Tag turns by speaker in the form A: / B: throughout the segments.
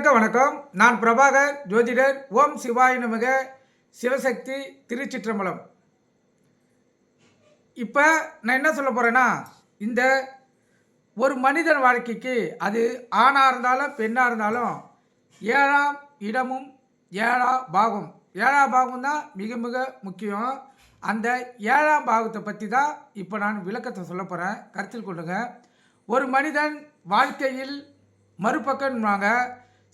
A: அனைவருக்கும் வணக்கம். நான் பிரபாகர் ஜோதிடர் ஓம் சிவாய நமக சிவசக்தி திருச்சிற்றம்பலம். இப்போ நான் என்ன சொல்ல போகிறேன்னா இந்த ஒரு மனிதன் வாழ்க்கைக்கு அது ஆணாக இருந்தாலும் பெண்ணாக இருந்தாலும் ஏழாம் இடமும் ஏழாம் பாகம். ஏழாம் பாகம் தான் மிக மிக முக்கியம். அந்த ஏழாம் பாகத்தை பற்றி தான் இப்போ நான் விளக்கத்தை சொல்ல போகிறேன் கருத்தில் கொள்ளுங்க. ஒரு மனிதன் வாழ்க்கையில் மறுபக்கம்வாங்க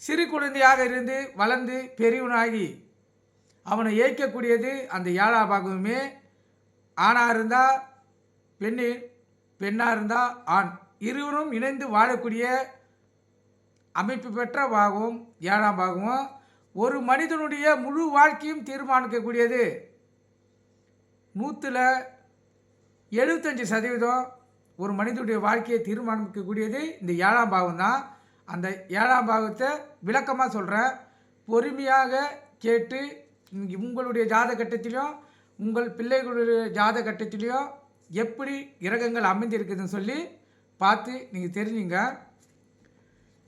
A: சிறு குழந்தையாக இருந்து வளர்ந்து பெரியவனாகி அவனை ஏய்க்கக்கூடியது அந்த ஏழாம் பாகமுமே ஆணாக இருந்தால் பெண்ணு பெண்ணாக இருந்தால் ஆண். இருவரும் இணைந்து வாழக்கூடிய அமைப்பு பெற்ற பாகம் ஏழாம் பாகமும் ஒரு மனிதனுடைய முழு வாழ்க்கையும் தீர்மானிக்கக்கூடியது. நூற்றில் எழுபத்தஞ்சி சதவீதம் ஒரு மனிதனுடைய வாழ்க்கையை தீர்மானிக்கக்கூடியது இந்த ஏழாம் பாகம் தான் அந்த ஏழாம் பாகத்தை விளக்கமாக சொல்கிறேன் பொறுமையாக கேட்டு உங்களுடைய ஜாத கட்டத்திலையும் உங்கள் பிள்ளைகளுடைய ஜாத கட்டத்திலையும் எப்படி கிரகங்கள் அமைந்திருக்குதுன்னு சொல்லி பார்த்து நீங்கள் தெரிஞ்சுங்க.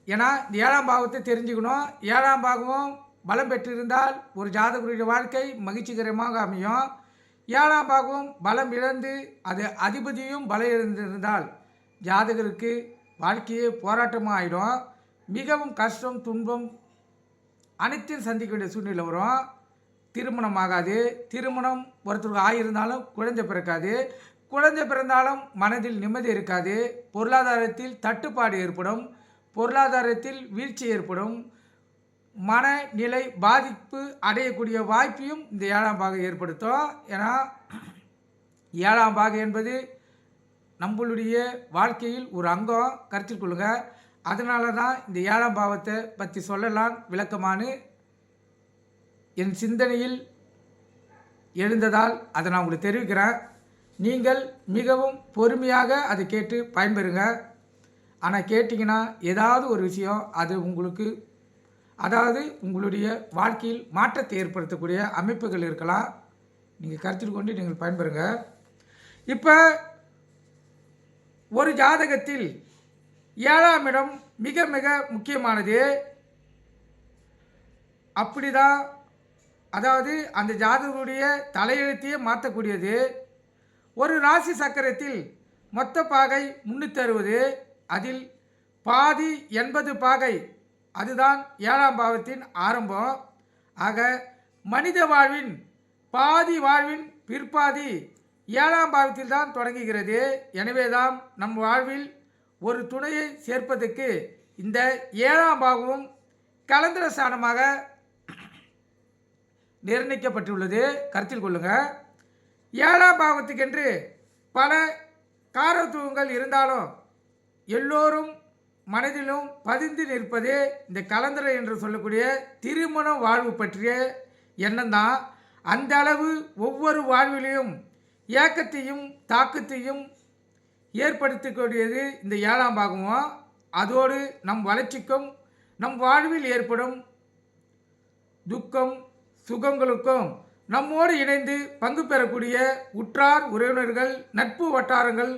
A: ஏன்னா இந்த ஏழாம் பாவத்தை தெரிஞ்சுக்கணும். ஏழாம் பாகமும் பலம் பெற்றிருந்தால் ஒரு ஜாதகருடைய வாழ்க்கை மகிழ்ச்சிகரமாக அமையும். ஏழாம் பாகம் பலம் இழந்து அது அதிபதியும் பலம் இழந்திருந்தால் ஜாதகருக்கு வாழ்க்கையே போராட்டமாக ஆகிடும் மிகவும் கஷ்டம் துன்பம் அனைத்தையும் சந்திக்க வேண்டிய சூழ்நிலை வரும். திருமணம் ஆகாது. திருமணம் ஒருத்தருக்கு ஆகியிருந்தாலும் குழந்தை பிறக்காது. குழந்தை பிறந்தாலும் மனதில் நிம்மதி இருக்காது. பொருளாதாரத்தில் தட்டுப்பாடு ஏற்படும். பொருளாதாரத்தில் வீழ்ச்சி ஏற்படும். மனநிலை பாதிப்பு அடையக்கூடிய வாய்ப்பையும் இந்த ஏழாம் பாகம் ஏற்படுத்தும். ஏன்னா ஏழாம் பாகம் என்பது நம்மளுடைய வாழ்க்கையில் ஒரு அங்கம் கருத்தில் கொள்ளுங்க. அதனால தான் இந்த ஏழாம் பாவத்தை பற்றி சொல்லலாம் விளக்கமானு என் சிந்தனையில் எழுந்ததால் அதை நான் உங்களுக்கு தெரிவிக்கிறேன். நீங்கள் மிகவும் பொறுமையாக அதை கேட்டு பயன்பெறுங்க. ஆனால் கேட்டிங்கன்னா ஏதாவது ஒரு விஷயம் அது உங்களுக்கு அதாவது உங்களுடைய வாழ்க்கையில் மாற்றத்தை ஏற்படுத்தக்கூடிய அமைப்புகள் இருக்கலாம். நீங்கள் கருத்தில் கொண்டு நீங்கள் பயன்பெறுங்க. இப்போ ஒரு ஜாதகத்தில் ஏழாம் இடம் மிக மிக முக்கியமானது. அப்படிதான் அதாவது அந்த ஜாதகருடைய தலையெழுத்தையே மாற்றக்கூடியது. ஒரு ராசி சக்கரத்தில் மொத்த பாகை முன்னூற்றி அறுபது அதில் பாதி எண்பது பாகை அதுதான் ஏழாம் பாவத்தின் ஆரம்பம். ஆக மனித வாழ்வின் பாதி வாழ்வின் பிற்பாதி ஏழாம் பாவத்தில் தான் தொடங்குகிறது. எனவேதான் நம் வாழ்வில் ஒரு துணையை சேர்ப்பதற்கு இந்த ஏழாம் பாகமும் கலந்திர ஸ்தானமாக நிர்ணயிக்கப்பட்டுள்ளது. கருத்தில் கொள்ளுங்க. ஏழாம் பாவத்துக்கென்று பல காரத்துவங்கள் இருந்தாலும் எல்லோரும் மனதிலும் பதிந்து நிற்பது இந்த கலந்தரை என்று சொல்லக்கூடிய திருமண வாழ்வு பற்றிய எண்ணம் தான் அந்த அளவு ஒவ்வொரு வாழ்விலையும் ஏக்கத்தையும் தாக்கத்தையும் ஏற்படுத்தக்கூடியது இந்த ஏழாம் பாகமும் அதோடு நம் வளர்ச்சிக்கும் நம் வாழ்வில் ஏற்படும் துக்கம் சுகங்களுக்கும் நம்மோடு இணைந்து பங்கு பெறக்கூடிய உற்றார் உறவினர்கள் நட்பு வட்டாரங்கள்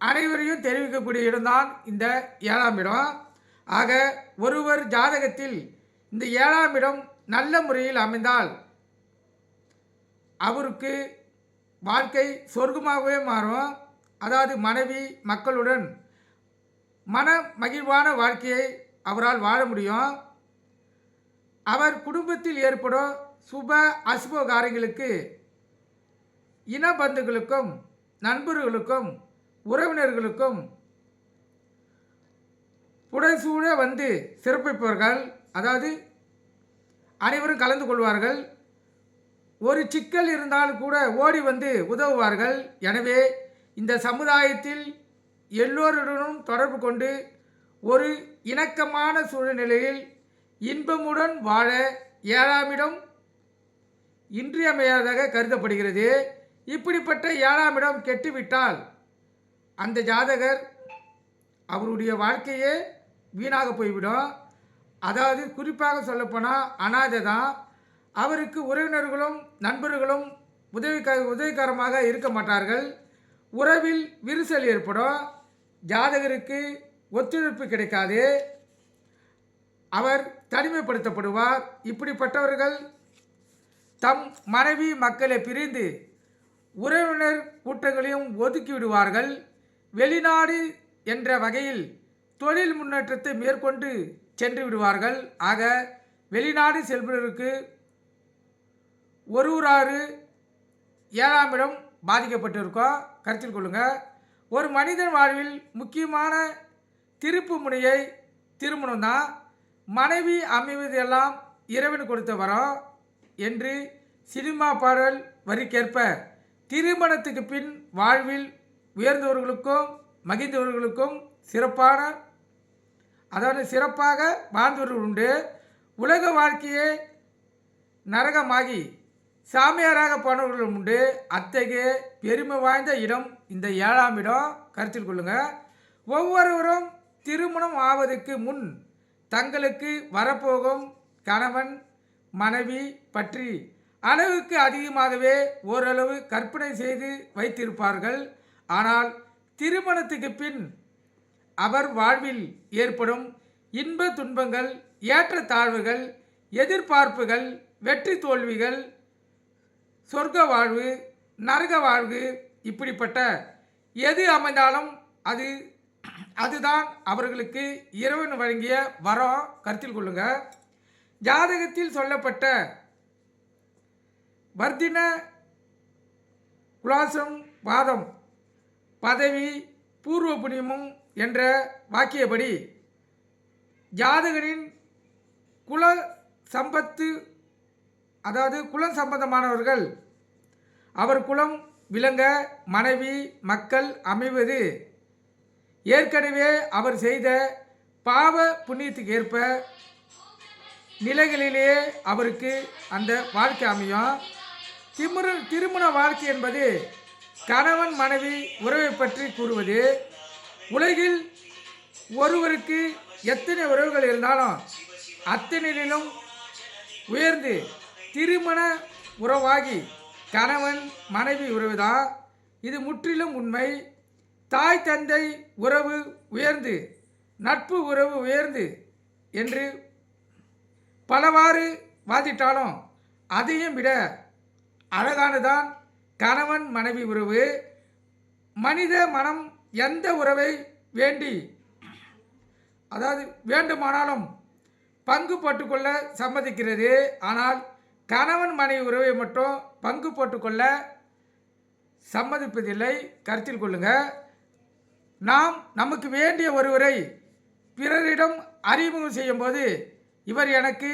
A: அனைவரையும் தெரிவிக்கக்கூடிய இடம்தான் இந்த ஏழாம் இடம். ஆக ஒருவர் ஜாதகத்தில் இந்த ஏழாம் இடம் நல்ல முறையில் அமைந்தால் அவருக்கு வாழ்க்கை சொர்க்கமாகவே மாறும். அதாவது மனைவி மக்களுடன் மன மகிழ்வான வாழ்க்கையை அவரால் வாழ முடியும். அவர் குடும்பத்தில் ஏற்படும் சுப அசுப காரியங்களுக்கு இனபந்துகளுக்கும் நண்பர்களுக்கும் உறவினர்களுக்கும் புடைசூழ வந்து சிறப்பிப்பவர்கள். அதாவது அனைவரும் கலந்து கொள்வார்கள். ஒரு சிக்கல் இருந்தாலும் கூட ஓடி வந்து உதவுவார்கள். எனவே இந்த சமுதாயத்தில் எல்லோருடனும் தொடர்பு கொண்டு ஒரு இணக்கமான சூழ்நிலையில் இன்பமுடன் வாழ ஏழாமிடம் இன்றியமையாதாக கருதப்படுகிறது. இப்படிப்பட்ட ஏழாம் இடம் கெட்டுவிட்டால் அந்த ஜாதகர் அவருடைய வாழ்க்கையே வீணாக போய்விடும். அதாவது குறிப்பாக சொல்லப்போனால் அனாதை தான் அவருக்கு உறவினர்களும் நண்பர்களும் உதவிக்க உதவிகரமாக இருக்க மாட்டார்கள். உறவில் விரிசல் ஏற்படும். ஜாதகருக்கு ஒத்துழைப்பு கிடைக்காது. அவர் தனிமைப்படுத்தப்படுவார். இப்படிப்பட்டவர்கள் தம் மனைவி மக்களை பிரிந்து உறவினர் கூட்டங்களையும் ஒதுக்கிவிடுவார்கள் வெளிநாடு என்ற வகையில் தொழில் முன்னேற்றத்தை மேற்கொண்டு சென்று விடுவார்கள். ஆக வெளிநாடு செல்பவருக்கு ஒரு ஊராறு ஏழாம் இடம் பாதிக்கப்பட்டிருக்கோம். கருத்தில் கொள்ளுங்கள் ஒரு மனிதன் வாழ்வில் முக்கியமான திருப்பு முனையை திருமணம் தான். மனைவி அமைவதெல்லாம் இறைவன் கொடுத்த வரம் என்று சினிமா பாடல் வரிக்கேற்ப திருமணத்துக்கு பின் வாழ்வில் உயர்ந்தவர்களுக்கும் மகிழ்ந்தவர்களுக்கும் சிறப்பான அதாவது சிறப்பாக வாழ்ந்தவர்கள் உண்டு. உலக வாழ்க்கையே நரகமாகி சாமியாராக போனவர்களும் உண்டு. அத்தகைய பெருமை வாய்ந்த இடம் இந்த ஏழாம் இடம். கருத்தில் கொள்ளுங்கள் ஒவ்வொருவரும் திருமணம் ஆவதற்கு முன் தங்களுக்கு வரப்போகும் கணவன் மனைவி பற்றி அளவுக்கு அதிகமாகவே ஓரளவு கற்பனை செய்து வைத்திருப்பார்கள். ஆனால் திருமணத்துக்கு பின் அவர் வாழ்வில் ஏற்படும் இன்ப துன்பங்கள் ஏற்ற தாழ்வுகள் எதிர்பார்ப்புகள் வெற்றி தோல்விகள் சொர்க்க வாழ்வு நரக வாழ்வு இப்படிப்பட்ட எது அமைந்தாலும் அது அதுதான் அவர்களுக்கு இறைவன் வழங்கிய வரம் கருத்தில் கொள்ளுங்க. ஜாதகத்தில் சொல்லப்பட்ட வர்த்தின குலாசம் வாதம் பதவி பூர்வ புண்ணியமும் என்ற வாக்கியபடி ஜாதகனின் குல சம்பத்து அதாவது குலம் சம்பந்தமானவர்கள் அவர் குலம் விளங்க மனைவி மக்கள் அமைவது. ஏற்கனவே அவர் செய்த பாவ புண்ணியத்துக்கு ஏற்ப நிலைகளிலேயே அவருக்கு அந்த வாழ்க்கை அமையும். திமுற திருமண வாழ்க்கை என்பது கணவன் மனைவி உறவை பற்றி கூறுவது. உலகில் ஒருவருக்கு எத்தனை உறவுகள் இருந்தாலும் அத்தனையிலும் உயர்ந்து திருமண உறவாகி கணவன் மனைவி உறவுதான் இது முற்றிலும் உண்மை. தாய் தந்தை உறவு உயர்ந்து நட்பு உறவு உயர்ந்து என்று பலவாறு வாதிட்டாலும் அதையும் விட அழகானதான் கணவன் மனைவி உறவு. மனித மனம் எந்த உறவை வேண்டி அதாவது வேண்டுமானாலும் பங்கு பட்டுக்கொள்ள சம்மதிக்கிறது. ஆனால் கணவன் மனைவி உறவை மட்டும் பங்கு போட்டுக்கொள்ள சம்மதிப்பதில்லை. கருத்தில் கொள்ளுங்க. நாம் நமக்கு வேண்டிய ஒருவரை பிறரிடம் அறிமுகம் செய்யும்போது இவர் எனக்கு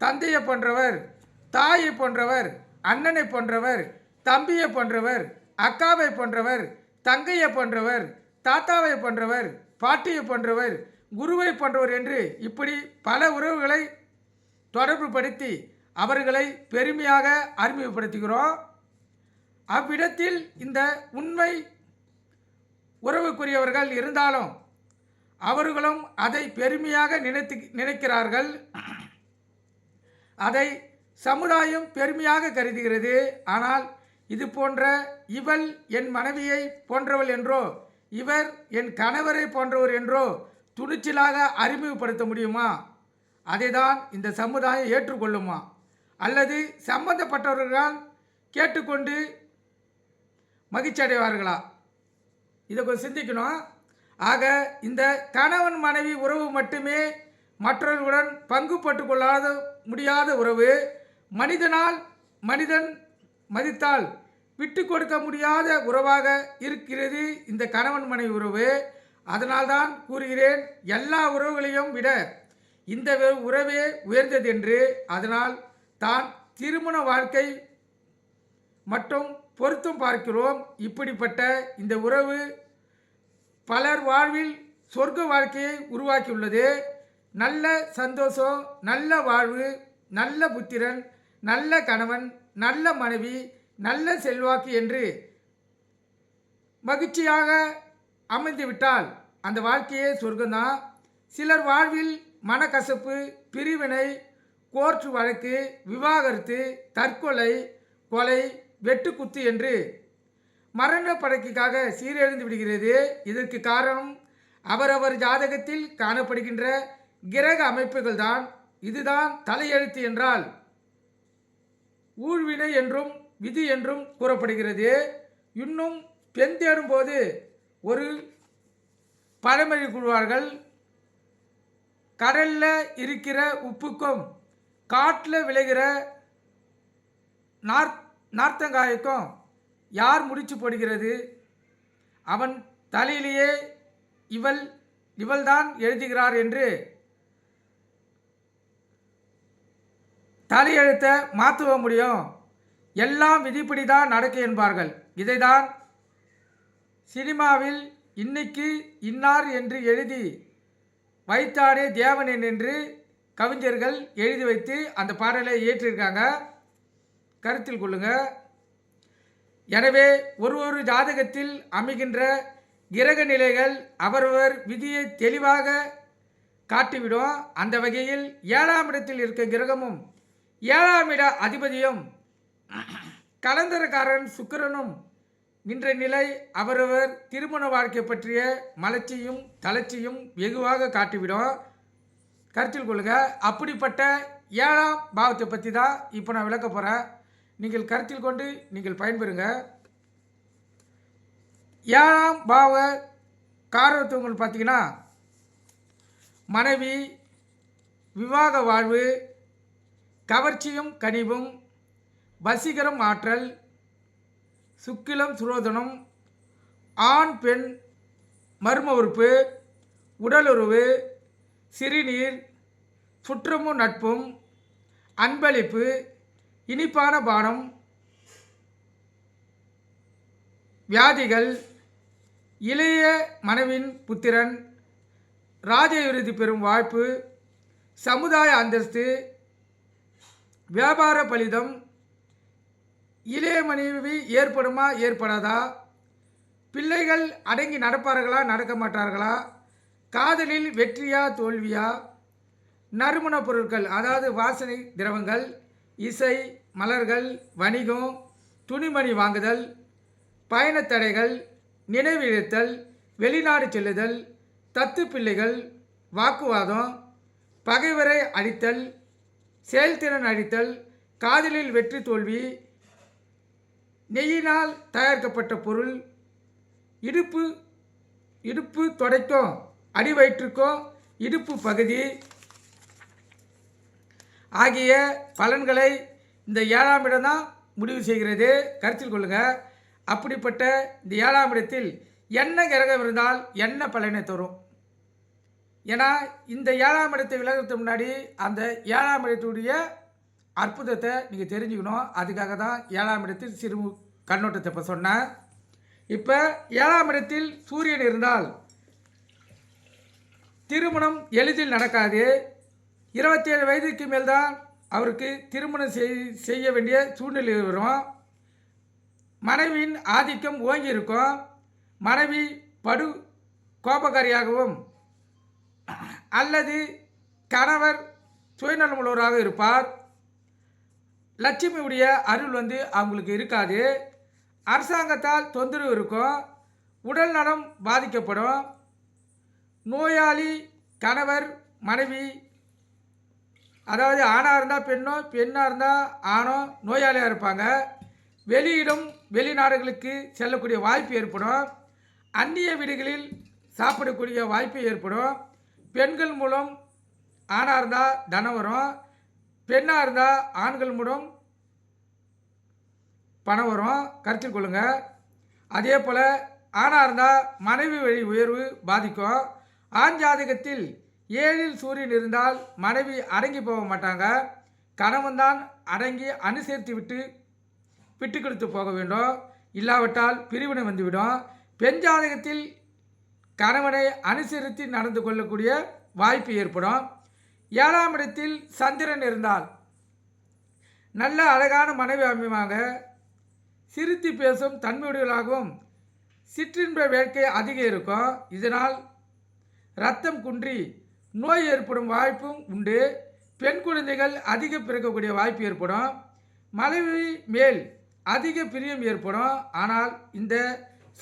A: தந்தையை போன்றவர் தாயை போன்றவர் அண்ணனை போன்றவர் தம்பியை போன்றவர் அக்காவை போன்றவர் தங்கையை போன்றவர் தாத்தாவை போன்றவர் பாட்டியை போன்றவர் குருவை போன்றவர் என்று இப்படி பல உறவுகளை தொடர்பு படுத்தி அவர்களை பெருமையாக அறிமுகப்படுத்துகிறோம். அவ்விடத்தில் இந்த உண்மை உறவுக்குரியவர்கள் இருந்தாலும் அவர்களும் அதை பெருமையாக நினைத்து நினைக்கிறார்கள். அதை சமுதாயம் பெருமையாக கருதுகிறது. ஆனால் இது போன்ற இவள் என் மனைவியை போன்றவள் என்றோ இவர் என் கணவரை போன்றவர் என்றோ துணிச்சலாக அறிமுகப்படுத்த முடியுமா? அதை தான் இந்த சமுதாயம் ஏற்றுக்கொள்ளுமா? அல்லது சம்பந்தப்பட்டவர்களால் கேட்டுக்கொண்டு மகிழ்ச்சி அடைவார்களா இதை கொஞ்சம் சிந்திக்கணும். ஆக இந்த கணவன் மனைவி உறவு மட்டுமே மற்றவர்களுடன் பங்கு பட்டு கொள்ளாத முடியாத உறவு மனிதனால் மனிதன் மதித்தால் விட்டு கொடுக்க முடியாத உறவாக இருக்கிறது இந்த கணவன் மனைவி உறவு. அதனால்தான் கூறுகிறேன் எல்லா உறவுகளையும் விட இந்த உறவே உயர்ந்தது என்று. அதனால் தான் திருமண வாழ்க்கை மட்டும் பொருத்தம் பார்க்கிறோம். இப்படிப்பட்ட இந்த உறவு பலர் வாழ்வில் சொர்க்க வாழ்க்கையை உருவாக்கியுள்ளது. நல்ல சந்தோஷம் நல்ல வாழ்வு நல்ல புத்திரன் நல்ல கணவன் நல்ல மனைவி நல்ல செல்வாக்கு என்று மகிழ்ச்சியாக அமைந்துவிட்டால் அந்த வாழ்க்கையே சொர்க்கம்தான். சிலர் வாழ்வில் மனக்கசப்பு பிரிவினை கோர்ட் வழக்கு விவாகரத்து தற்கொலை கொலை வெட்டுக்குத்து என்று மரண படைக்காக சீரழிந்து விடுகிறது. இதற்கு காரணம் அவரவர் ஜாதகத்தில் காணப்படுகின்ற கிரக அமைப்புகள் தான். இதுதான் தலையெழுத்து என்றால் ஊழ்வினை என்றும் விதி என்றும் கூறப்படுகிறது. இன்னும் பெண் தேடும்போது ஒரு பழமொழி கூறுவார்கள் கடல்ல இருக்கிற உப்புக்கும் காட்டில் விளைகிற நார் நார்த்தங்காய்க்கும் யார் முடிச்சு போடுகிறது? அவன் தலையிலேயே இவள் இவள்தான் எழுதுகிறார் என்று தலையெழுத்த மாற்றுவ முடியும். எல்லாம் விதிப்படி தான் நடக்கு என்பார்கள். இதைதான் சினிமாவில் இன்னைக்கு இன்னார் என்று எழுதி வைத்தானே தேவனேன் என்று கவிஞர்கள் எழுதி வைத்து அந்த பாடலை இயற்றியிருக்காங்க கருத்தில் கொள்ளுங்க. எனவே ஒரு ஒரு ஜாதகத்தில் அமைகின்ற கிரக நிலைகள் அவரவர் விதியை தெளிவாக காட்டிவிடும். அந்த வகையில் ஏழாம் இடத்தில் இருக்க கிரகமும் ஏழாம் இட அதிபதியும் கலந்தரக்காரன் சுக்கிரனும் நின்ற நிலை அவரவர் திருமண வாழ்க்கை பற்றிய மலர்ச்சியும் தளர்ச்சியும் வெகுவாக காட்டிவிடும். கருத்தில் கொள்ளுங்க அப்படிப்பட்ட ஏழாம் பாவத்தை பற்றி தான் இப்போ நான் விளக்க போகிறேன் நீங்கள் கருத்தில் கொண்டு நீங்கள் பயன்பெறுங்க. ஏழாம் பாவ காரத்துவங்கள் பார்த்தீங்கன்னா மனைவி விவாக வாழ்வு கவர்ச்சியும் கனிவும் வசீகரம் ஆற்றல் சுக்கிலம் சுரோதனம் ஆண் பெண் மர்ம உறுப்பு உடலுறவு சிறுநீர் சுற்றமும் நட்பும் அன்பளிப்பு இனிப்பான பானம் வியாதிகள் இளைய மனைவின் புத்திரன் ராஜவிருதி பெறும் வாய்ப்பு சமுதாய அந்தஸ்து வியாபார பலிதம் இளைய மனைவி ஏற்படுமா ஏற்படாதா பிள்ளைகள் அடங்கி நடப்பார்களா நடக்க மாட்டார்களா காதலில் வெற்றியா தோல்வியா? நறுமணப் பொருட்கள் அதாவது வாசனை திரவங்கள் இசை மலர்கள் வணிகம் துணிமணி வாங்குதல் பயணத் தடைகள் நினைவிழத்தல் வெளிநாடு செல்லுதல் தத்து பிள்ளைகள் வாக்குவாதம் பகைவரை அழித்தல் செயல்திறன் அழித்தல் காதலில் வெற்றி தோல்வி நெய்யினால் தயாரிக்கப்பட்ட பொருள் இடுப்பு இடுப்பு தொடைக்கும். அடிவயிற்றுக்கும் இடுப்பு பகுதி ஆகிய பலன்களை இந்த ஏழாம் இடம் தான் முடிவு செய்கிறது. கருத்தில் கொள்ளுங்கள் அப்படிப்பட்ட இந்த ஏழாம் இடத்தில் என்ன கிரகம் இருந்தால் என்ன பலனை தரும்? ஏன்னா இந்த ஏழாம் இடத்தை விலகிறதுக்கு முன்னாடி அந்த ஏழாம் இடத்துடைய அற்புதத்தை நீங்கள் தெரிஞ்சுக்கணும். அதுக்காக தான் ஏழாம் இடத்தில் சிறு கண்ணோட்டத்தை இப்போ சொன்னேன். இப்போ ஏழாம் இடத்தில் சூரியன் இருந்தால் திருமணம் எளிதில் நடக்காது. இருபத்தேழு வயதுக்கு மேல் தான் அவருக்கு திருமணம் செய் செய்ய வேண்டிய சூழ்நிலை வரும். மனைவியின் ஆதிக்கம் ஓங்கி இருக்கும் மனைவி படு கோபக்காரியாகவும் அல்லது கணவர் சுயநலமுள்ளவராக இருப்பார். லட்சுமியுடைய அருள் வந்து அவங்களுக்கு இருக்காது. அரசாங்கத்தால் தொந்தரவு இருக்கும். உடல் நலம் பாதிக்கப்படும். நோயாளி கணவர் மனைவி அதாவது ஆணாக இருந்தால் பெண்ணோ பெண்ணாக இருந்தால் ஆணோ நோயாளியாக இருப்பாங்க. வெளியிடம் வெளிநாடுகளுக்கு செல்லக்கூடிய வாய்ப்பு ஏற்படும். அந்நிய வீடுகளில் சாப்பிடக்கூடிய வாய்ப்பு ஏற்படும். பெண்கள் மூலம் ஆணாக இருந்தால் தனம் வரும். பெண்ணாக இருந்தால் ஆண்கள் மூலம் பணம் வரும். கருத்தில் கொள்ளுங்கள் அதே போல் ஆணாக இருந்தால் மனைவி வழி உயர்வு பாதிக்கும். ஆண் ஜாதகத்தில் ஏழில் சூரியன் இருந்தால் மனைவி அடங்கி போக மாட்டாங்க. கணவன் தான் அடங்கி அனுசரித்து விட்டு விட்டு கொடுத்து போக வேண்டும். இல்லாவிட்டால் பிரிவினை வந்துவிடும். பெண் ஜாதகத்தில் கணவனை அனுசரித்து நடந்து கொள்ளக்கூடிய வாய்ப்பு ஏற்படும். ஏழாம் இடத்தில் சந்திரன் இருந்தால் நல்ல அழகான மனைவி அமைவாங்க. சிரித்து பேசும் தன்மையுடையவர்களாகவும் சிற்றின்ப வேட்கை அதிகம் இருக்கும். இதனால் ரத்தம் குன்றி நோய் ஏற்படும் வாய்ப்பும் உண்டு. பெண் குழந்தைகள் அதிக பிறக்கக்கூடிய வாய்ப்பு ஏற்படும். மனைவி மேல் அதிக பிரியம் ஏற்படும். ஆனால் இந்த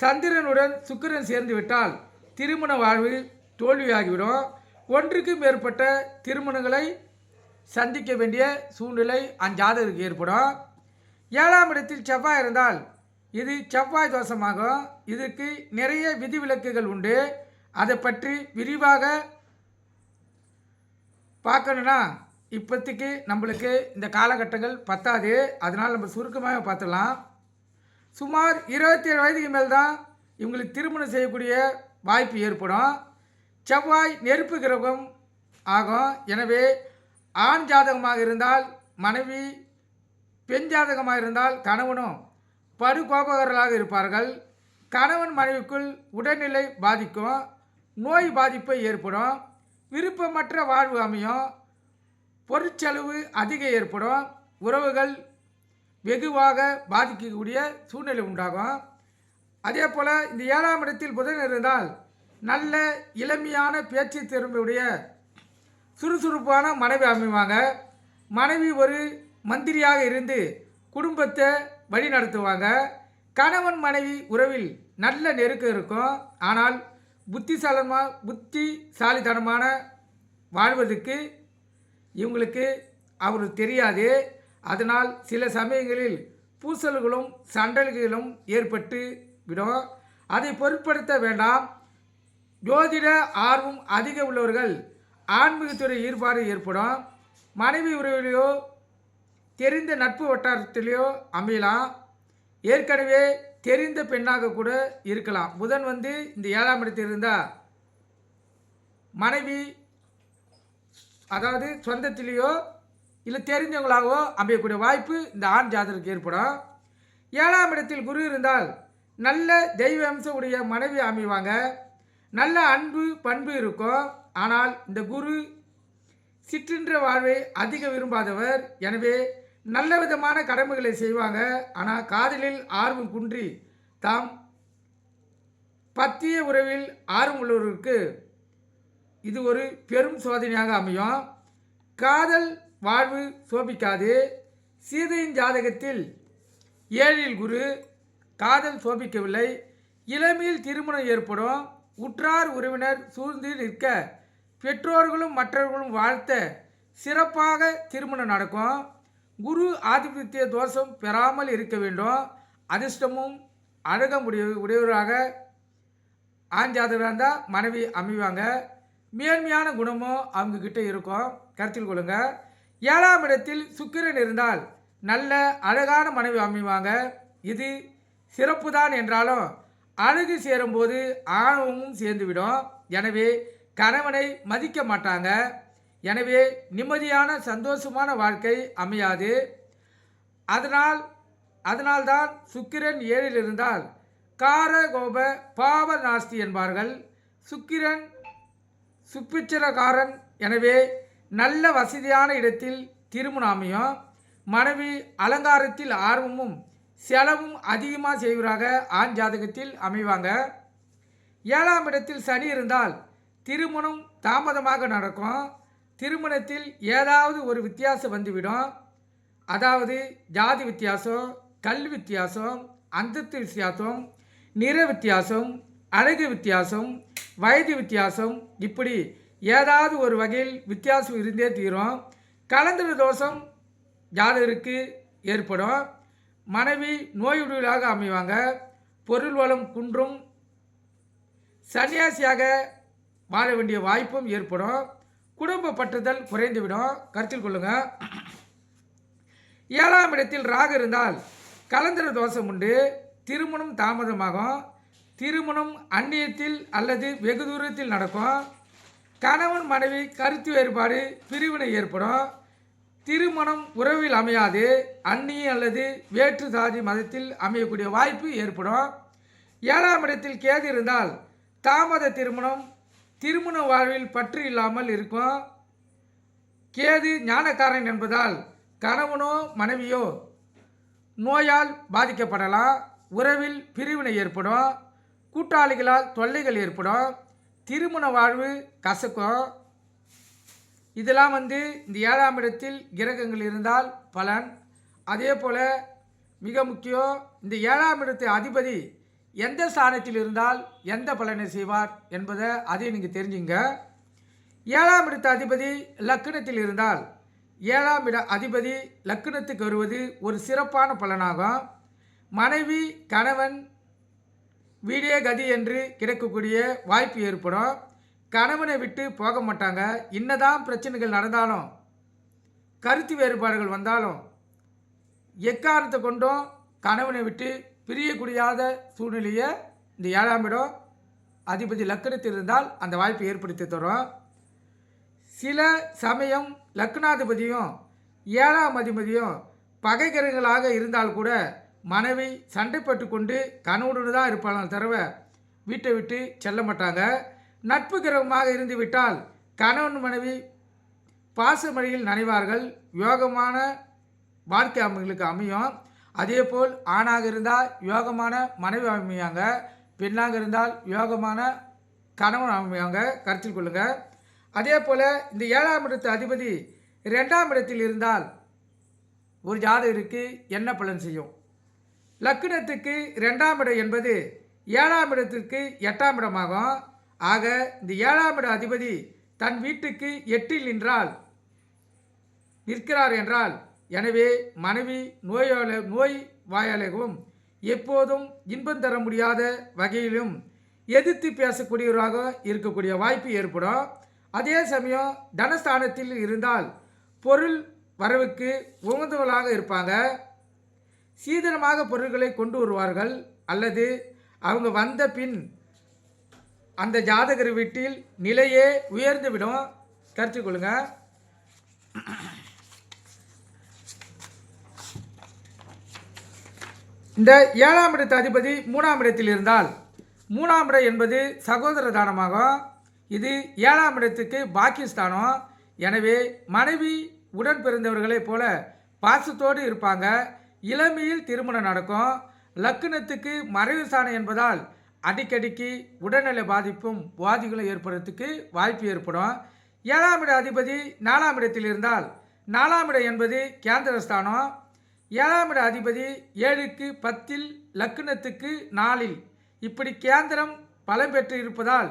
A: சந்திரனுடன் சுக்கிரன் சேர்ந்து விட்டால் திருமண வாழ்வு தோல்வியாகிவிடும். ஒன்றுக்கு மேற்பட்ட திருமணங்களை சந்திக்க வேண்டிய சூழ்நிலை அஞ்சாதருக்கு ஏற்படும். ஏழாம் இடத்தில் செவ்வாய் இருந்தால் இது செவ்வாய் தோஷமாகும். இதற்கு நிறைய விதிவிலக்குகள் உண்டு. அதை பற்றி விரிவாக பார்க்கணுன்னா இப்போதைக்கு நம்மளுக்கு இந்த காலகட்டங்கள் பத்தாது. அதனால் நம்ம சுருக்கமாக பார்த்துடலாம். சுமார் இருபத்தி ஏழு வயதுக்கு மேல் தான் இவங்களுக்கு திருமணம் செய்யக்கூடிய வாய்ப்பு ஏற்படும். செவ்வாய் நெருப்பு கிரகம் ஆகும். எனவே ஆண் ஜாதகமாக இருந்தால் மனைவி பெண் ஜாதகமாக இருந்தால் கணவனும் படுகோபகர்களாக இருப்பார்கள். கணவன் மனைவிக்குள் உடல்நிலை பாதிக்கும். நோய் பாதிப்பு ஏற்படும் விருப்பமற்ற வாழ்வு அமையும் பொருட்செலவு அதிகம் ஏற்படும் உறவுகள் வெகுவாக பாதிக்கக்கூடிய சூழ்நிலை உண்டாகும். அதே போல் இந்த ஏழாம் இடத்தில் புதன் இருந்தால் நல்ல இளமையான பேச்சு திறமையுடைய சுறுசுறுப்பான மனைவி அமைவாங்க. மனைவி ஒரு மந்திரியாக இருந்து குடும்பத்தை வழி நடத்துவாங்க கணவன் மனைவி உறவில் நல்ல நெருக்கம் இருக்கும். ஆனால் புத்திசாலமாக புத்திசாலித்தனமான வாழ்வதற்கு இவங்களுக்கு அவர் தெரியாது. அதனால் சில சமயங்களில் பூசல்களும் சண்டல்களும் ஏற்பட்டு விடும். அதை பொருட்படுத்த வேண்டாம். ஜோதிட ஆர்வம் அதிக உள்ளவர்கள் ஆன்மீகத்துறை ஈடுபாடு ஏற்படும். மனைவி உறவிலையோ தெரிந்த நட்பு வட்டாரத்திலேயோ அமையலாம். ஏற்கனவே தெரிந்த பெண்ணாக கூட இருக்கலாம். புதன் வந்து இந்த ஏழாம் இடத்தில் இருந்தால் மனைவி அதாவது சொந்தத்திலேயோ இல்லை தெரிஞ்சவங்களாகவோ அமையக்கூடிய வாய்ப்பு இந்த ஆண் ஜாதகருக்கு ஏற்படும். ஏழாம் இடத்தில் குரு இருந்தால் நல்ல தெய்வ அம்சமுடைய மனைவி அமைவாங்க. நல்ல அன்பு பண்பு இருக்கும். ஆனால் இந்த குரு சிற்றின்ற வாழ்வை அதிக விரும்பாதவர். எனவே நல்ல விதமான கடமைகளை செய்வாங்க. ஆனால் காதலில் ஆர்வம் குன்றி தாம் பத்திய உறவில் ஆர்வம் உள்ளவர்களுக்கு இது ஒரு பெரும் சோதனையாக அமையும். காதல் வாழ்வு சோபிக்காது. சீதையின் ஜாதகத்தில் ஏழில் குரு காதல் சோபிக்கவில்லை. இளமையில் திருமணம் ஏற்படும். உற்றார் உறவினர் சூழ்ந்து நிற்க பெற்றோர்களும் மற்றவர்களும் வாழ்த்த சிறப்பாக திருமணம் நடக்கும். குரு ஆதிபத்திய தோஷம் பெறாமல் இருக்க வேண்டும். அதிர்ஷ்டமும் அழக முடிய உடையவராக ஆஞ்சாதவராக இருந்தால் மனைவி அமைவாங்க. மேன்மையான குணமும் அவங்க கிட்டே இருக்கும். கருத்தில் கொள்ளுங்க. ஏழாம் இடத்தில் சுக்கிரன் இருந்தால் நல்ல அழகான மனைவி அமைவாங்க. இது சிறப்பு தான் என்றாலும் அழகு சேரும்போது ஆணவமும் சேர்ந்துவிடும். எனவே கணவனை மதிக்க மாட்டாங்க. எனவே நிம்மதியான சந்தோஷமான வாழ்க்கை அமையாது. அதனால் அதனால்தான் சுக்கிரன் ஏழில் இருந்தால் காரகோப பாவ நாஸ்தி என்பார்கள். சுக்கிரன் சுப்பிச்சிரகாரன். எனவே நல்ல வசதியான இடத்தில் திருமணம் அமையும் மனைவி அலங்காரத்தில் ஆர்வமும் செலவும் அதிகமாக செய்வராக ஆண் ஜாதகத்தில் அமைவாங்க. ஏழாம் இடத்தில் சனி இருந்தால் திருமணம் தாமதமாக நடக்கும். திருமணத்தில் ஏதாவது ஒரு வித்தியாசம் வந்துவிடும். அதாவது ஜாதி வித்தியாசம் கல் வித்தியாசம் அந்தத்து வித்தியாசம் நிற வித்தியாசம் அழகு வித்தியாசம் வயது வித்தியாசம் இப்படி ஏதாவது ஒரு வகையில் வித்தியாசம் இருந்தே தீரும். கலந்திர தோஷம் ஜாதகருக்கு ஏற்படும். மனைவி நோயுடலாக அமைவாங்க. பொருள் வளம் குன்றும் சன்னியாசியாக வாழ வேண்டிய வாய்ப்பும் ஏற்படும். குடும்ப பற்றுதல் குறைந்துவிடும். கருத்தில் கொள்ளுங்கள் ஏழாம் இடத்தில் ராகு இருந்தால் கலந்திர தோஷம் உண்டு. திருமணம் தாமதமாகும். திருமணம் அந்நியத்தில் அல்லது வெகு தூரத்தில் நடக்கும். கணவன் மனைவி கருத்து வேறுபாடு பிரிவினை ஏற்படும். திருமணம் உறவில் அமையாது. அந்நிய அல்லது வேற்று சாதி மதத்தில் அமையக்கூடிய வாய்ப்பு ஏற்படும். ஏழாம் இடத்தில் கேது இருந்தால் தாமத திருமணம் திருமண வாழ்வில் பற்று இல்லாமல் இருக்கும். கேது ஞானக்காரன் என்பதால் கணவனோ மனைவியோ நோயால் பாதிக்கப்படலாம். உறவில் பிரிவினை ஏற்படும். கூட்டாளிகளால் தொல்லைகள் ஏற்படும். திருமண வாழ்வு கசக்கும். இதெல்லாம் வந்து இந்த ஏழாம் இடத்தில் கிரகங்கள் இருந்தால் பலன். அதே போல் மிக முக்கியம் இந்த ஏழாம் இடத்து அதிபதி எந்த ஸ்தானத்தில் இருந்தால் எந்த பலனை செய்வார் என்பதை அதையும் நீங்கள் தெரிஞ்சுங்க. ஏழாம் இடத்த அதிபதி லக்னத்தில் இருந்தால் ஏழாம் இட அதிபதி லக்னத்துக்கு வருவது ஒரு சிறப்பான பலனாகும். மனைவி கணவன் வீடே கதி என்று கிடைக்கக்கூடிய வாய்ப்பு ஏற்படும். கணவனை விட்டு போக மாட்டாங்க. என்னதான் பிரச்சனைகள் நடந்தாலும் கருத்து வேறுபாடுகள் வந்தாலும் எக்காரணத்தை கொண்டும் கணவனை விட்டு பிரியக்கூடியாத சூழ்நிலையை இந்த ஏழாம் இடம் அதிபதி லக்கணத்தில் இருந்தால் அந்த வாய்ப்பை ஏற்படுத்தி தரும். சில சமயம் லக்னாதிபதியும் ஏழாம் அதிபதியும் பகைகரங்களாக இருந்தால் கூட மனைவி சண்டைப்பட்டு கொண்டு கணவனுடன் தான் இருப்பாங்க தவிர வீட்டை விட்டு செல்ல மாட்டாங்க. நட்பு கிரகமாக இருந்து விட்டால் கணவன் மனைவி பாசமழையில் நனைவார்கள். யோகமான வாழ்க்கை அவங்களுக்கு அமையும். அதேபோல் ஆணாக இருந்தால் யோகமான மனைவி அமையாங்க. பெண்ணாக இருந்தால் யோகமான கணவன் அமையாங்க. கருத்தில் கொள்ளுங்கள் அதே போல் இந்த ஏழாம் இடத்து அதிபதி ரெண்டாம் இடத்தில் இருந்தால் ஒரு ஜாதகருக்கு என்ன பலன் செய்யும்? லக்னத்துக்கு ரெண்டாம் இடம் என்பது ஏழாம் இடத்திற்கு எட்டாம் இடமாகும். ஆக இந்த ஏழாம் இட அதிபதி தன் வீட்டுக்கு எட்டில் நின்றால் நிற்கிறார் என்றால் எனவே மனைவி நோயாள நோய் வாயாளகவும் எப்போதும் இன்பம் தர முடியாத வகையிலும் எதிர்த்து பேசக்கூடியவராக இருக்கக்கூடிய வாய்ப்பு ஏற்படும். அதே சமயம் தனஸ்தானத்தில் இருந்தால் பொருள் வரவுக்கு உகந்தவர்களாக இருப்பாங்க. சீதனமாக பொருட்களை கொண்டு வருவார்கள். அல்லது அவங்க வந்த பின் அந்த ஜாதகர் வீட்டில் நிலையே உயர்ந்துவிடும். கருத்து கொள்ளுங்கள் இந்த ஏழாம் இடத்து அதிபதி மூணாம் இடத்தில் இருந்தால் மூணாம் இடம் என்பது சகோதர தானமாகும். இது ஏழாம் இடத்துக்கு பாக்கியஸ்தானம். எனவே மனைவி உடன் பிறந்தவர்களைப் போல பாசத்தோடு இருப்பாங்க. இளமையில் திருமணம் நடக்கும். லக்னத்துக்கு மறைவு சாணம் என்பதால் அடிக்கடிக்கு உடல்நல பாதிப்பும் பாதிகளும் ஏற்படுறதுக்கு வாய்ப்பு ஏற்படும். ஏழாம் இட அதிபதி நாலாம் இடத்தில் இருந்தால் நாலாம் இடம் என்பது கேந்திரஸ்தானம் ஏழாம் இட அதிபதி ஏழுக்கு பத்தில் லக்னத்துக்கு நாலில். இப்படி கேந்திரம் பலம் பெற்று இருப்பதால்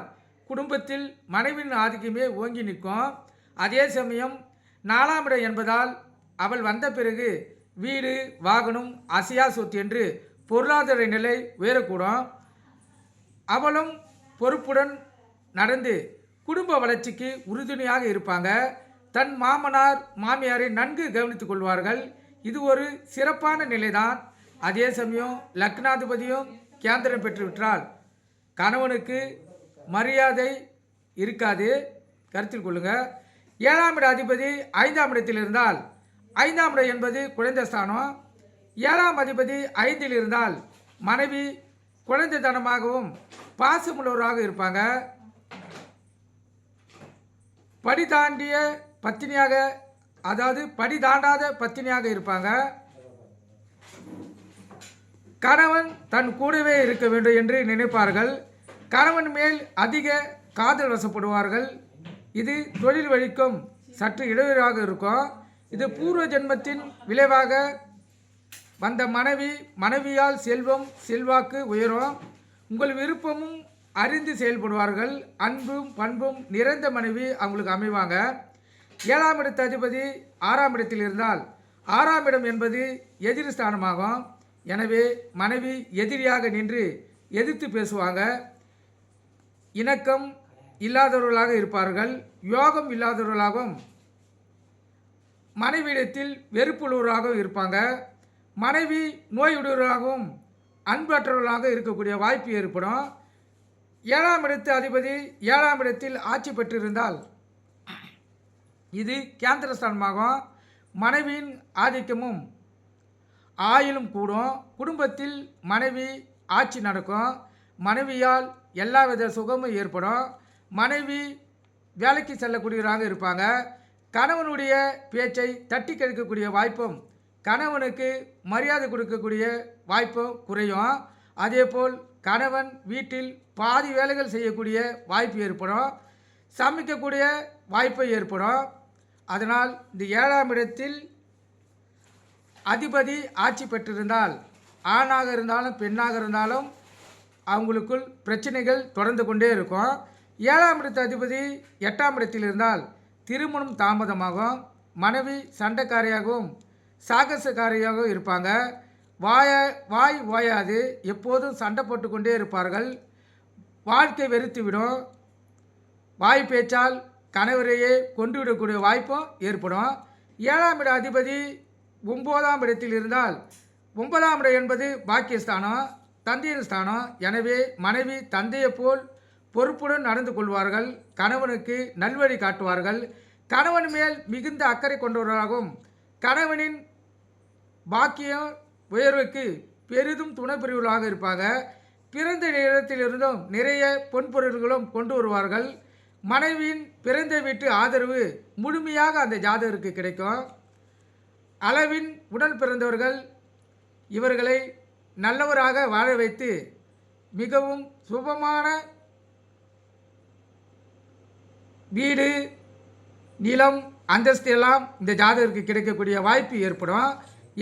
A: குடும்பத்தில் மனைவியின் ஆதிக்கமே ஓங்கி நிற்கும். அதே சமயம் நாலாம் இடம் என்பதால் அவள் வந்த பிறகு வீடு வாகனம் அசையா சொத்து என்று பொருளாதார நிலை உயரக்கூடும் அவளும் பொறுப்புடன் நடந்து குடும்ப வளர்ச்சிக்கு உறுதுணையாக இருப்பாங்க. தன் மாமனார் மாமியாரை நன்கு கவனித்துக் கொள்வார்கள். இது ஒரு சிறப்பான நிலைதான். அதே சமயம் லக்னாதிபதியும் கேந்திரம் பெற்றுவிட்டால் கணவனுக்கு மரியாதை இருக்காது. கருத்தில் கொள்ளுங்கள் ஏழாம் இட அதிபதி ஐந்தாம் இடத்தில் இருந்தால் ஐந்தாம் இடம் என்பது குழந்தை ஸ்தானம் ஏழாம் அதிபதி ஐந்தில் இருந்தால் மனைவி குழந்தைத்தனமாகவும் பாசமுள்ளவராக இருப்பாங்க. படி தாண்டிய பத்தினியாக அதாவது படி தாண்டாத பத்தினியாக இருப்பாங்க. கணவன் தன் கூடவே இருக்க வேண்டும் என்று நினைப்பார்கள். கணவன் மேல் அதிக காதல் வசப்படுவார்கள். இது தொழில் வழிக்கும் சற்று இடையூறாக இருக்கும். இது பூர்வ ஜென்மத்தின் விளைவாக வந்த மனைவி மனைவியால் செல்வம் செல்வாக்கு உயரும். உங்கள் விருப்பமும் அறிந்து செயல்படுவார்கள். அன்பும் பண்பும் நிறைந்த மனைவி அவங்களுக்கு அமைவாங்க. ஏழாம் இடத்து அதிபதி ஆறாம் இடத்தில் இருந்தால் ஆறாம் இடம் என்பது எதிரி ஸ்தானமாகும் எனவே மனைவி எதிரியாக நின்று எதிர்த்து பேசுவாங்க. இணக்கம் இல்லாதவர்களாக இருப்பார்கள். யோகம் இல்லாதவர்களாகவும் மனைவியிடத்தில் வெறுப்புள்ளவராகவும் இருப்பாங்க. மனைவி நோயுடையவராகவும் அன்பற்றவர்களாக இருக்கக்கூடிய வாய்ப்பு ஏற்படும். ஏழாம் இடத்து அதிபதி ஏழாம் இடத்தில் ஆட்சி பெற்றிருந்தால் இது கேந்திரஸ்தானமாகும். மனைவியின் ஆதிக்கமும் ஆயிலும் கூடும். குடும்பத்தில் மனைவி ஆட்சி நடக்கும். மனைவியால் எல்லாவித சுகமும் ஏற்படும். மனைவி வேலைக்கு செல்லக்கூடியவராக இருப்பாங்க. கணவனுடைய பேச்சை தட்டி கழிக்கக்கூடிய வாய்ப்பும் கணவனுக்கு மரியாதை கொடுக்கக்கூடிய வாய்ப்பும் குறையும். அதேபோல் கணவன் வீட்டில் பாதி வேலைகள் செய்யக்கூடிய வாய்ப்பு ஏற்படும். சமைக்கக்கூடிய வாய்ப்பு ஏற்படும். அதனால் இந்த ஏழாம் இடத்தில் அதிபதி ஆட்சி பெற்றிருந்தால் ஆணாக இருந்தாலும் பெண்ணாக இருந்தாலும் அவங்களுக்குள் பிரச்சனைகள் தொடர்ந்து கொண்டே இருக்கும். ஏழாம் இடத்து அதிபதி எட்டாம் இடத்தில் இருந்தால் திருமணம் தாமதமாகும் மனைவி சண்டைக்காரியாகவும் சாகசக்காரியாகவும் இருப்பாங்க. வாய வாய் ஓயாது எப்போதும் சண்டை போட்டுக்கொண்டே இருப்பார்கள். வாழ்க்கை வெறுத்துவிடும். வாய் பேச்சால் கணவரையே கொண்டுவிடக்கூடிய வாய்ப்பும் ஏற்படும். ஏழாம் இட அதிபதி ஒம்போதாம் இடத்தில் இருந்தால் ஒன்பதாம் இடம் என்பது பாக்கியஸ்தானம் தந்தையின் ஸ்தானம். எனவே மனைவி தந்தையைப் போல் பொறுப்புடன் நடந்து கொள்வார்கள். கணவனுக்கு நல்வழி காட்டுவார்கள். கணவன் மேல் மிகுந்த அக்கறை கொண்டவர்களாகும். கணவனின் பாக்கியம் உயர்வுக்கு பெரிதும் துணை பிரிவுகளாக இருப்பாங்க பிறந்த நேரத்திலிருந்தும் நிறைய பொன்பொருள்களும் கொண்டு வருவார்கள். மனைவியின் பிறந்த வீட்டு ஆதரவு முழுமையாக அந்த ஜாதகருக்கு கிடைக்கும். அளவின் உடன் பிறந்தவர்கள் இவர்களை நல்லவராக வாழ வைத்து மிகவும் சுபமான வீடு நிலம் அந்தஸ்து எல்லாம் இந்த ஜாதகருக்கு கிடைக்கக்கூடிய வாய்ப்பு ஏற்படும்.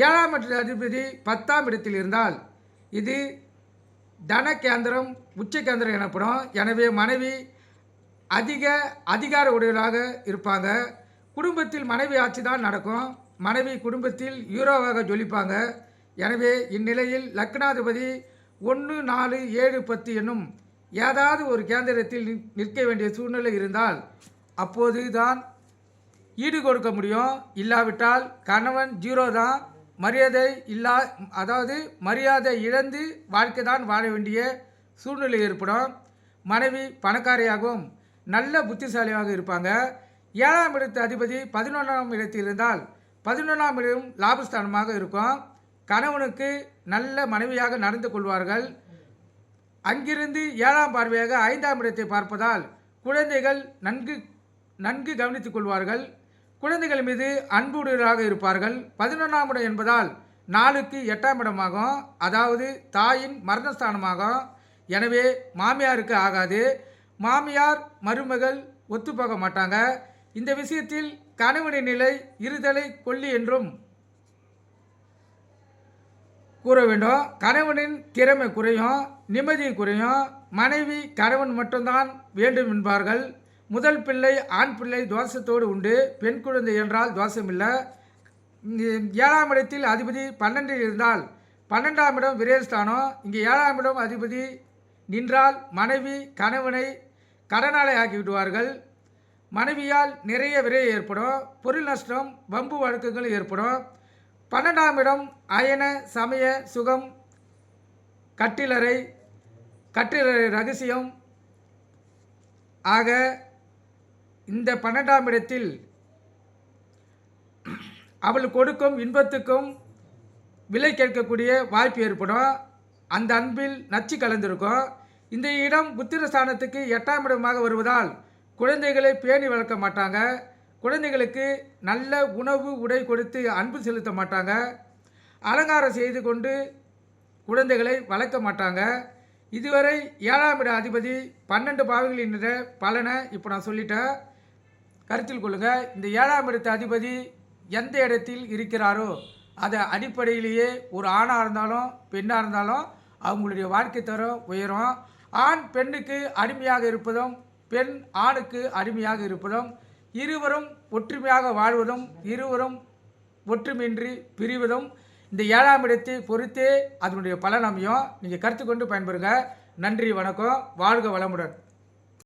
A: ஏழாம் இடத்து அதிபதி பத்தாம் இடத்தில் இருந்தால் இது தன கேந்திரம் உச்ச கேந்திரம் எனப்படும். எனவே மனைவி அதிக அதிகார உடையவராக இருப்பாங்க. குடும்பத்தில் மனைவி ஆட்சி தான் நடக்கும். மனைவி குடும்பத்தில் ஹீரோவாக ஜொலிப்பாங்க. எனவே இந்நிலையில் லக்னாதிபதி ஒன்று நாலு ஏழு பத்து என்னும் ஏதாவது ஒரு கேந்திரத்தில் நிற்- நிற்க வேண்டிய சூழ்நிலை இருந்தால் அப்போது தான் ஈடு கொடுக்க முடியும். இல்லாவிட்டால் கணவன் ஜீரோ தான். மரியாதை இல்லா அதாவது மரியாதை இழந்து வாழ்க்கை தான் வாழ வேண்டிய சூழ்நிலை ஏற்படும். மனைவி பணக்காரியாகவும் நல்ல புத்திசாலியாக இருப்பாங்க. ஏழாம் இடத்து அதிபதி பதினொன்றாம் இடத்தில் இருந்தால் பதினொன்றாம் இடம் லாபஸ்தானமாக இருக்கும். கணவனுக்கு நல்ல மனைவியாக நடந்து கொள்வார்கள். அங்கிருந்து ஏழாம் பார்வையாக ஐந்தாம் இடத்தை பார்ப்பதால் குழந்தைகள் நன்கு நன்கு கவனித்துக் கொள்வார்கள். குழந்தைகள் மீது அன்புடையராக இருப்பார்கள். பதினொன்றாம் இடம் என்பதால் நாளுக்கு எட்டாம் இடமாகும். அதாவது தாயின் மரணஸ்தானமாகும். எனவே மாமியாருக்கு ஆகாது. மாமியார் மருமகள் ஒத்துப்போக மாட்டாங்க. இந்த விஷயத்தில் கணவனின் நிலை இருதலை கொல்லி என்றும் கூற வேண்டும். கணவனின் திறமை குறையும் நிம்மதி குறையும். மனைவி கணவன் மட்டும்தான் வேண்டும் என்பார்கள். முதல் பிள்ளை ஆண் பிள்ளை தோஷத்தோடு உண்டு. பெண் குழந்தை என்றால் தோஷம் இல்லை ஏழாம் இடத்தில் அதிபதி பன்னெண்டில் இருந்தால் பன்னெண்டாம் இடம் விரயஸ்தானம். இங்கே ஏழாம் இடம் அதிபதி நின்றால் மனைவி கணவனை கடனாளை ஆக்கி விடுவார்கள் மனைவியால் நிறைய விரை ஏற்படும். பொருள் நஷ்டம் வம்பு வழக்குகள் ஏற்படும். பன்னெண்டாம் இடம் அயன சமய சுகம் கட்டிலறை கட்டிலறை ரகசியம். ஆக இந்த பன்னெண்டாம் இடத்தில் அவள் கொடுக்கும் இன்பத்துக்கும் விலை கேட்கக்கூடிய வாய்ப்பு ஏற்படும். அந்த அன்பில் நச்சு கலந்திருக்கும். இந்த இடம் புத்திரஸ்தானத்துக்கு எட்டாம் இடமாக வருவதால் குழந்தைகளை பேணி வளர்க்க மாட்டாங்க. குழந்தைகளுக்கு நல்ல உணவு உடை கொடுத்து அன்பு செலுத்த மாட்டாங்க. அலங்காரம் செய்து கொண்டு குழந்தைகளை வளர்க்க மாட்டாங்க. இதுவரை ஏழாம் இட அதிபதி பன்னெண்டு பாவங்களின் பலனை இப்போ நான் சொல்லிட்டேன். கருத்தில் கொள்ளுங்கள் இந்த ஏழாம் இடத்து அதிபதி எந்த இடத்தில் இருக்கிறாரோ அதை அடிப்படையிலேயே ஒரு ஆணாக இருந்தாலும் பெண்ணாக இருந்தாலும் அவங்களுடைய வாழ்க்கை தரம் உயரும். ஆண் பெண்ணுக்கு அடிமையாக இருப்பதும் பெண் ஆணுக்கு அடிமையாக இருப்பதும் இருவரும் ஒற்றுமையாக வாழ்வதும் இருவரும் ஒற்றுமையின்றி பிரிவதும் இந்த ஏழாம் இடத்தை பொறுத்தே அதனுடைய பலன் அமையும். நீங்கள் கருத்து கொண்டு பயன்பெறுங்க. நன்றி வணக்கம். வாழ்க வளமுடன்.